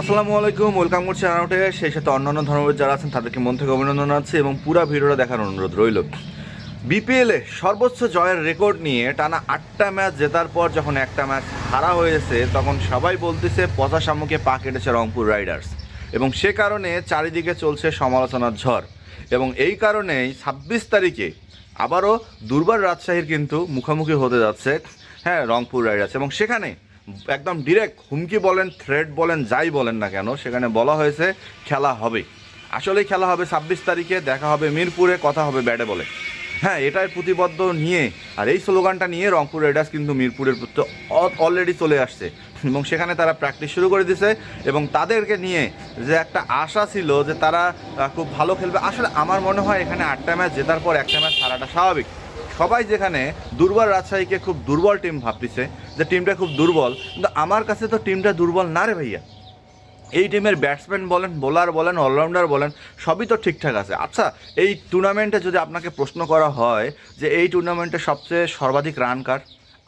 আসসালামু আলাইকুম, ওয়েলকাম করছি রানাউটে সেই সাথে অন্যান্য ধর্মের যারা আছেন, তাদেরকে মন থেকে অভিনন্দন আছে এবং পুরো ভিডিওটা দেখার অনুরোধ রইল। বিপিএলে সর্বোচ্চ জয়ের রেকর্ড নিয়ে টানা আটটা ম্যাচ জেতার পর যখন একটা ম্যাচ হারা হয়েছে, তখন সবাই বলতেছে পচা সামুকে পা কেটেছে রংপুর রাইডার্স। এবং সে কারণে চারিদিকে চলছে সমালোচনার ঝড়। এবং এই কারণেই ছাব্বিশ তারিখে আবারও দুর্বার রাজশাহীর কিন্তু মুখোমুখি হতে যাচ্ছে হ্যাঁ রংপুর রাইডার্স। এবং সেখানে একদম ডিরেক্ট হুমকি বলেন থ্রেড বলেন, যাই বলেন না কেন, সেখানে বলা হয়েছে খেলা হবে। আসলেই খেলা হবে ছাব্বিশ তারিখে, দেখা হবে মিরপুরে, কথা হবে ব্যাটে বলে। হ্যাঁ এটাই প্রতিবদ্ধ নিয়ে, আর এই স্লোগানটা নিয়ে রংপুর রাইডার্স কিন্তু মিরপুরের প্রতি অলরেডি চলে আসছে। এবং সেখানে তারা প্র্যাকটিস শুরু করে দিছে এবং তাদেরকে নিয়ে যে একটা আশা ছিল যে তারা খুব ভালো খেলবে। আসলে আমার মনে হয় এখানে আটটা ম্যাচ জেতার পর একটা ম্যাচ হারাটা স্বাভাবিক। সবাই যেখানে দুর্বল রাজশাহীকে খুব দুর্বল টিম ভাবতেছে, যে টিমটা খুব দুর্বল, কিন্তু আমার কাছে তো টিমটা দুর্বল না রে ভাইয়া। এই টিমের ব্যাটসম্যান বলেন বোলার বলেন অলরাউন্ডার বলেন, সবই তো ঠিকঠাক আছে। আচ্ছা এই টুর্নামেন্টে যদি আপনাকে প্রশ্ন করা হয় যে এই টুর্নামেন্টে সবচেয়ে সর্বাধিক রান কার,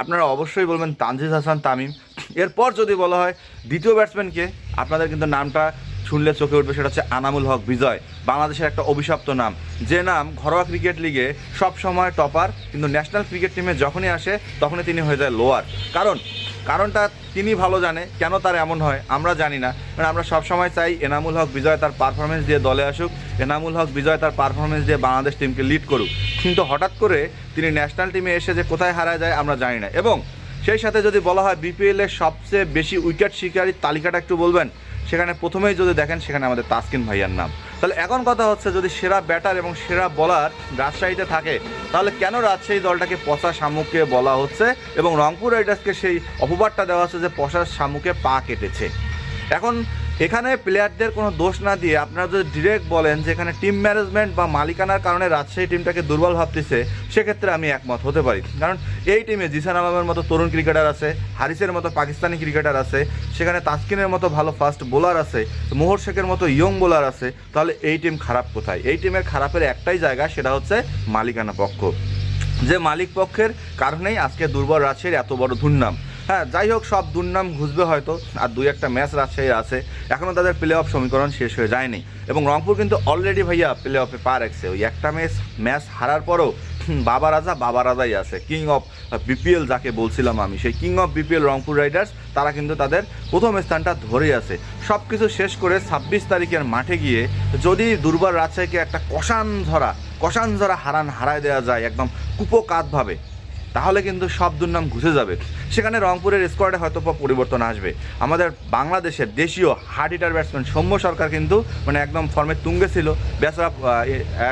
আপনারা অবশ্যই বলবেন তানজিদ হাসান তামিম। এরপর যদি বলা হয় দ্বিতীয় ব্যাটসম্যানকে, আপনাদের কিন্তু নামটা শুনলে চোখে উঠবে, সেটা হচ্ছে আনামুল হক বিজয়, বাংলাদেশের একটা অভিশপ্ত নাম। যে নাম ঘরোয়া ক্রিকেট লিগে সব সময় টপার, কিন্তু ন্যাশনাল ক্রিকেট টিমে যখনই আসে, তখনই তিনি হয়ে যায় লোয়ার। কারণ, কারণটা তিনি ভালো জানে, কেন তার এমন হয়, আমরা জানি না। কারণ আমরা সবসময় চাই এনামুল হক বিজয় তার পারফরমেন্স দিয়ে দলে আসুক, এনামুল হক বিজয় তার পারফরমেন্স দিয়ে বাংলাদেশ টিমকে লিড করুক। কিন্তু হঠাৎ করে তিনি ন্যাশনাল টিমে এসে যে কোথায় হারায় যায়, আমরা জানি না। এবং সেই সাথে যদি বলা হয় বিপিএল এর সবচেয়ে বেশি উইকেট শিকারীর তালিকাটা একটু বলবেন? সেখানে প্রথমেই যদি দেখেন, সেখানে আমাদের তাসকিন ভাইয়ার নাম। তাহলে এখন কথা হচ্ছে, যদি সেরা ব্যাটার এবং সেরা বলার রাজশাহীতে থাকে, তাহলে কেন রাজশাহী দলটাকে পচা শামুকে বলা হচ্ছে এবং রংপুর রাইডার্সকে সেই অপবাদটা দেওয়া হচ্ছে যে পশার শামুকে পা কেটেছে? এখন এখানে প্লেয়ারদের কোনো দোষ না দিয়ে আপনারা যদি ডিরেক্ট বলেন যে এখানে টিম ম্যানেজমেন্ট বা মালিকানার কারণে রাজশাহী টিমটাকে দুর্বল ভাবতেছে, সেক্ষেত্রে আমি একমত হতে পারি। কারণ এই টিমে জিসান আলমের মতো তরুণ ক্রিকেটার আছে, হারিসের মতো পাকিস্তানি ক্রিকেটার আছে, সেখানে তাসকিনের মতো ভালো ফাস্ট বোলার আছে, মোহর শেখের মতো ইয়ং বোলার আছে, তাহলে এই টিম খারাপ কোথায়? এই টিমের খারাপের একটাই জায়গা সেটা হচ্ছে মালিকানা পক্ষ। যে মালিক পক্ষের কারণেই আজকে দুর্বল রাজশাহীর এত বড় দুর্নাম হ্যাঁ যাই হোক, সব দুর্নাম ঘুষবে হয়তো, আর দুই একটা ম্যাচ রাজশাহীর আছে। এখনও তাদের প্লে অফ সমীকরণ শেষ হয়ে যায়নি। এবং রংপুর কিন্তু অলরেডি ভাইয়া প্লে অফে পা রাখছে ওই একটা ম্যাচ ম্যাচ হারার পরও বাবা রাজা, বাবা রাজাই আছে। কিং অফ বিপিএল যাকে বলছিলাম আমি, সেই king of BPL Rangpur Riders তারা কিন্তু তাদের প্রথম স্থানটা ধরেই আছে। সব কিছু শেষ করে ছাব্বিশ তারিখের মাঠে গিয়ে, যদি দুর্বার রাজশাহীকে একটা কষান ধরা কষান ধরা হারান হারায় দেওয়া যায়, একদম কুপোকাতভাবে তাহলে কিন্তু সব দুর্নাম ঘুষে যাবে। সেখানে রংপুরের স্কোয়াডে হয়তো পরিবর্তন আসবে। আমাদের বাংলাদেশের দেশীয় hard hitter batsman Soumya Sarkar কিন্তু মানে একদম ফর্মে তুঙ্গে ছিল। বেচারা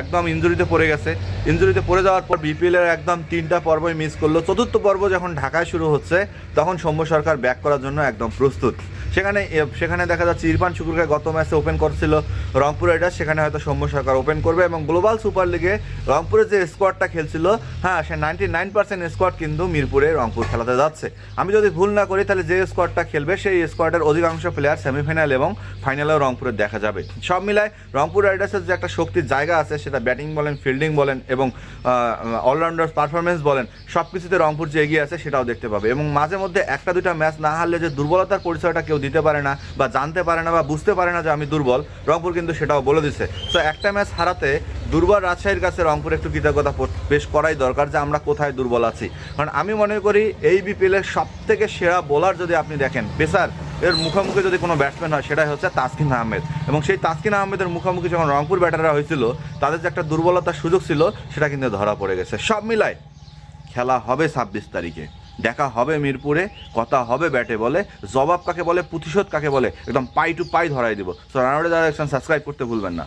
একদম ইঞ্জুরিতে পড়ে গেছে। ইঞ্জুরিতে পড়ে যাওয়ার পর বিপিএলের একদম তিনটা পর্বই মিস করল। চতুর্থ পর্ব যখন ঢাকায় শুরু হচ্ছে, তখন সৌম্য সরকার ব্যাক করার জন্য একদম প্রস্তুত। সেখানে সেখানে দেখা যাচ্ছে ইরফান শুকুরকে গত ম্যাচে ওপেন করছিল রংপুর রাইডার্স সেখানে হয়তো সৌম্য সরকার ওপেন করবে এবং গ্লোবাল সুপার লিগে রংপুরের যে স্কোয়াডটা খেলছিল হ্যাঁ সে নাইনটি নাইন পার্সেন্ট স্কোয়াড কিন্তু মিরপুরে রংপুর খেলাতে যাচ্ছে। আমি যদি ভুল না করি, তাহলে যে স্কোয়াডটা খেলবে, সেই স্কোয়াডের অধিকাংশ প্লেয়ার সেমিফাইনাল এবং ফাইনালেও রংপুরে দেখা যাবে। সব মিলায় রংপুর রাইডার্সের যে একটা শক্তির জায়গা আছে, সেটা ব্যাটিং বলেন ফিল্ডিং বলেন এবং অলরাউন্ডার পারফরমেন্স বলেন সব কিছুতে রংপুর যে এগিয়ে আছে সেটাও দেখতে পাবে। এবং মাঝে মধ্যে একটা দুইটা ম্যাচ না হারলে যে দুর্বলতার পরিচয়টা কেউ দিতে পারে না বা জানতে পারে না বা বুঝতে পারে না যে আমি দুর্বল, রংপুর কিন্তু সেটাও বলে দিচ্ছে তো একটা ম্যাচ হারাতে দুর্বল রাজশাহীর কাছে রংপুর একটু কৃতজ্ঞতা পেশ করাই দরকার যে আমরা কোথায় দুর্বল আছি। কারণ আমি মনে করি এই বিপিএলের সব থেকে সেরা বোলার যদি আপনি দেখেন, পেসার এর মুখোমুখি যদি কোনো ব্যাটসম্যান হয়, সেটাই হচ্ছে তাসকিন আহমেদ। এবং সেই তাসকিন আহমেদের মুখোমুখি যখন রংপুর ব্যাটাররা হয়েছিল, তাদের যে একটা দুর্বলতার সুযোগ ছিল, সেটা কিন্তু ধরা পড়ে গেছে। সব মিলায় খেলা হবে ছাব্বিশ তারিখে। দেখা হবে মিরপুরে, কথা হবে ব্যাটে বলে, জবাব কাকে বলে, প্রতিশোধ কাকে বলে, একদম পাই টু পাই ধরাই দিব। সো রানারে যারা সাবস্ক্রাইব করতে ভুলবেন না।